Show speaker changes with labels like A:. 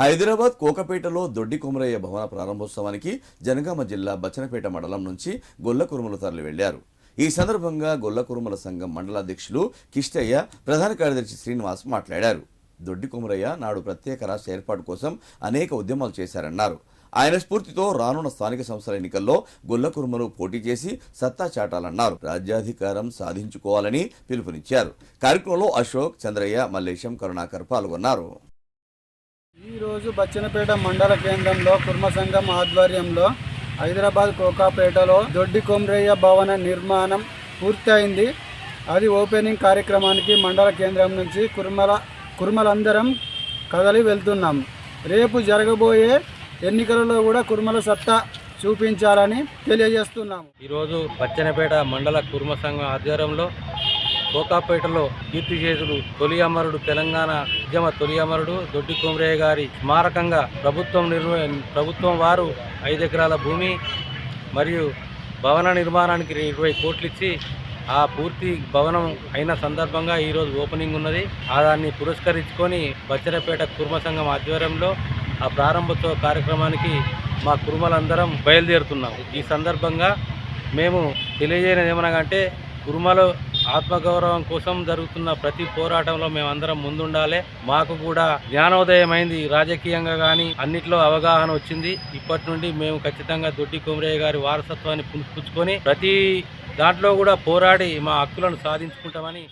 A: హైదరాబాద్ కోకపేటలో దొడ్డి కొమరయ్య భవన ప్రారంభోత్సవానికి జనగామ జిల్లా బచ్చనపేట మండలం నుంచి గొల్లకురుమల తరలి వెళ్ళారు ఈ సందర్భంగా గొల్ల కురుమల సంఘం మండలాధ్యక్షులు కిష్టయ్య ప్రధాన కార్యదర్శి శ్రీనివాస్ మాట్లాడారు. దొడ్డి కొమరయ్య నాడు ప్రత్యేక రాష్ట్ర ఏర్పాటు కోసం అనేక ఉద్యమాలు చేశారన్నారు. ఆయన స్ఫూర్తితో రానున్న స్థానిక సంస్థల ఎన్నికల్లో గొల్లకురుమలు పోటీ చేసి సత్తా చాటాలన్నారు. రాజ్యాధికారం సాధించుకోవాలని పిలుపునిచ్చారు. కార్యక్రమంలో అశోక్ చంద్రయ్య మల్లేశం కరుణాకర్ పాల్గొన్నారు.
B: ఈరోజు బచ్చనపేట మండల కేంద్రంలో కుర్మ సంఘం ఆధ్వర్యంలో హైదరాబాద్ కోకాపేటలో దొడ్డి కొమ్రయ్య భవన నిర్మాణం పూర్తయింది. అది ఓపెనింగ్ కార్యక్రమానికి మండల కేంద్రం నుంచి కుర్మల కుర్మలందరం కదలి వెళ్తున్నాం. రేపు జరగబోయే ఎన్నికలలో కూడా కుర్మల సత్తా చూపించాలని తెలియజేస్తున్నాము.
C: ఈరోజు పచ్చనపేట మండల కుర్మ సంఘం ఆధ్వర్యంలో కోకాపేటలో కీర్తి చేతులు తొలి అమరుడు తెలంగాణ ఉద్యమ తొలి అమరుడు దొడ్డి కుమరయ్య గారి స్మారకంగా ప్రభుత్వం నిర్వ ప్రభుత్వం వారు ఐదు ఎకరాల భూమి మరియు భవన నిర్మాణానికి ఇరవై కోట్లు ఇచ్చి ఆ పూర్తి భవనం అయిన సందర్భంగా ఈరోజు ఓపెనింగ్ ఉన్నది. ఆ దాన్ని పురస్కరించుకొని బచ్చరపేట కుర్మ సంఘం ఆధ్వర్యంలో ఆ ప్రారంభోత్సవ కార్యక్రమానికి మా కుర్మలందరం బయలుదేరుతున్నాం. ఈ సందర్భంగా మేము తెలియజేయడం ఏమనగంటే కుర్మలో ఆత్మగౌరవం కోసం జరుగుతున్న ప్రతి పోరాటంలో మేమందరం ముందుండాలి. మాకు కూడా జ్ఞానోదయం అయింది రాజకీయంగా కానీ అన్నిట్లో అవగాహన వచ్చింది. ఇప్పటి నుండి మేము ఖచ్చితంగా దొడ్డి కొమరయ్య గారి వారసత్వాన్ని పుంజుకొని ప్రతి దాంట్లో కూడా పోరాడి మా హక్కులను సాధించుకుంటామని